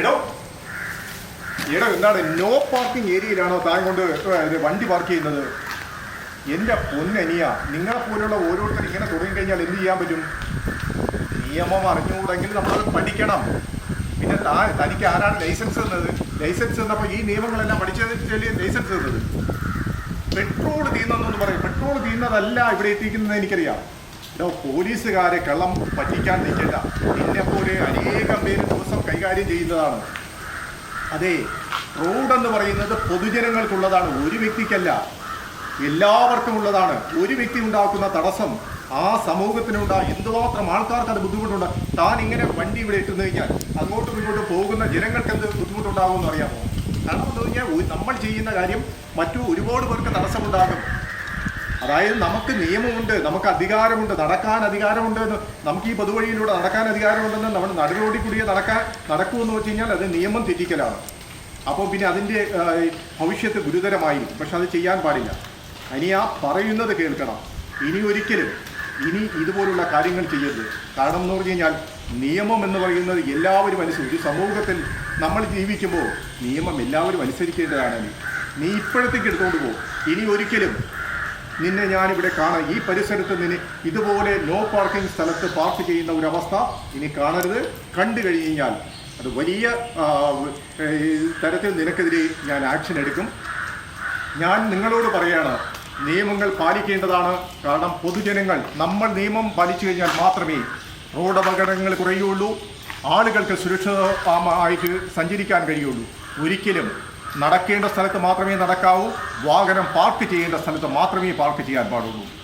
എടോ. എടോ എന്താണ്? നോ പാർക്കിംഗ് ഏരിയയിലാണോ താൻ കൊണ്ട് വണ്ടി പാർക്ക് ചെയ്യുന്നത്? എന്റെ പൊന്നനിയ നിങ്ങളെ പോലുള്ള ഓരോരുത്തർ ഇങ്ങനെ തുടങ്ങി കഴിഞ്ഞാൽ എന്ത് ചെയ്യാൻ പറ്റും? നിയമം അറിഞ്ഞുകൂടെങ്കിൽ നമ്മളത് പഠിക്കണം. പിന്നെ താ തനിക്ക് ആരാണ് ലൈസൻസ് തന്നത്? ലൈസൻസ് തന്നപ്പോൾ ഈ നിയമങ്ങളെല്ലാം പഠിച്ചതിൽ ലൈസൻസ് തന്നത്. പെട്രോൾ തീന്നതെന്ന് പറയും. പെട്രോൾ തീന്നതല്ല ഇവിടെ എത്തിക്കുന്നത് എനിക്കറിയാം. പോലീസുകാരെ കള്ളം പറ്റിക്കാൻ നിൽക്കേണ്ട. നിന്നെ പോലെ അനേകം കൈകാര്യം ചെയ്യുന്നതാണ്. അതെ റോഡ് എന്ന് പറയുന്നത് പൊതുജനങ്ങൾക്കുള്ളതാണ് ഒരു വ്യക്തിക്കല്ല. എല്ലാവർക്കും ഉള്ളതാണ് ഒരു വ്യക്തി ഉണ്ടാക്കുന്ന തടസ്സം ആ സമൂഹത്തിനുണ്ടാ. എന്തുമാത്രം ആൾക്കാർക്ക് അത് ബുദ്ധിമുട്ടുണ്ട്? താൻ ഇങ്ങനെ വണ്ടി ഇവിടെ ഇട്ടുന്നു കഴിഞ്ഞാൽ അങ്ങോട്ടും ഇങ്ങോട്ടും പോകുന്ന ജനങ്ങൾക്ക് എന്ത് ബുദ്ധിമുട്ടുണ്ടാകുമെന്ന് അറിയാമോ? കാരണം എന്ന് പറഞ്ഞാൽ നമ്മൾ ചെയ്യുന്ന കാര്യം മറ്റു ഒരുപാട് പേർക്ക് തടസ്സമുണ്ടാകും. അതായത് നമുക്ക് നിയമമുണ്ട് നമുക്ക് അധികാരമുണ്ട് നടക്കാൻ അധികാരമുണ്ട് എന്ന് നമുക്ക് ഈ പൊതുവഴിയിലൂടെ നടക്കാൻ അധികാരമുണ്ടെന്ന് നമ്മൾ നടുറോഡിൽ കൂടിയേ നടക്കാൻ നടക്കുമെന്ന് വെച്ച് കഴിഞ്ഞാൽ അത് നിയമം തെറ്റിക്കലാണ്. അപ്പോൾ പിന്നെ അതിന്റെ ഭവിഷ്യത്ത് ഗുരുതരമായി പക്ഷെ അത് ചെയ്യാൻ പാടില്ല. ഇനി ആ പറയുന്നത് കേൾക്കണം. ഇനി ഒരിക്കലും ഇനി ഇതുപോലുള്ള കാര്യങ്ങൾ ചെയ്യരുത്. കാരണം എന്ന് പറഞ്ഞു കഴിഞ്ഞാൽ നിയമം എന്ന് പറയുന്നത് എല്ലാവരും അനുസരിച്ച് സമൂഹത്തിൽ നമ്മൾ ജീവിക്കുമ്പോൾ നിയമം എല്ലാവരും അനുസരിക്കേണ്ടതാണ്. നീ ഇപ്പോഴത്തേക്ക് എടുത്തുകൊണ്ട് പോകും ഇനി ഒരിക്കലും നിന്നെ ഞാനിവിടെ കാണാം ഈ പരിസരത്ത് നിന്നെ ഇതുപോലെ നോ പാർക്കിംഗ് സ്ഥലത്ത് പാർക്ക് ചെയ്യുന്ന ഒരു അവസ്ഥ ഇനി കാണരുത്. കണ്ടു കഴിഞ്ഞാൽ അത് വലിയ തരത്തിൽ നിനക്കെതിരെ ഞാൻ ആക്ഷൻ എടുക്കും. ഞാൻ നിങ്ങളോട് പറയാണ് നിയമങ്ങൾ പാലിക്കേണ്ടതാണ്. കാരണം പൊതുജനങ്ങൾ നമ്മൾ നിയമം പാലിച്ചു കഴിഞ്ഞാൽ മാത്രമേ റോഡ് അപകടങ്ങൾ കുറയുകയുള്ളൂ ആളുകൾക്ക് സുരക്ഷിതമായിട്ട് സഞ്ചരിക്കാൻ കഴിയുള്ളൂ. ഒരിക്കലും നടക്കേണ്ട സ്ഥലത്ത് മാത്രമേ നടക്കാവൂ. വാഹനം പാർക്ക് ചെയ്യേണ്ട സ്ഥലത്ത് മാത്രമേ പാർക്ക് ചെയ്യാൻ പാടുള്ളൂ.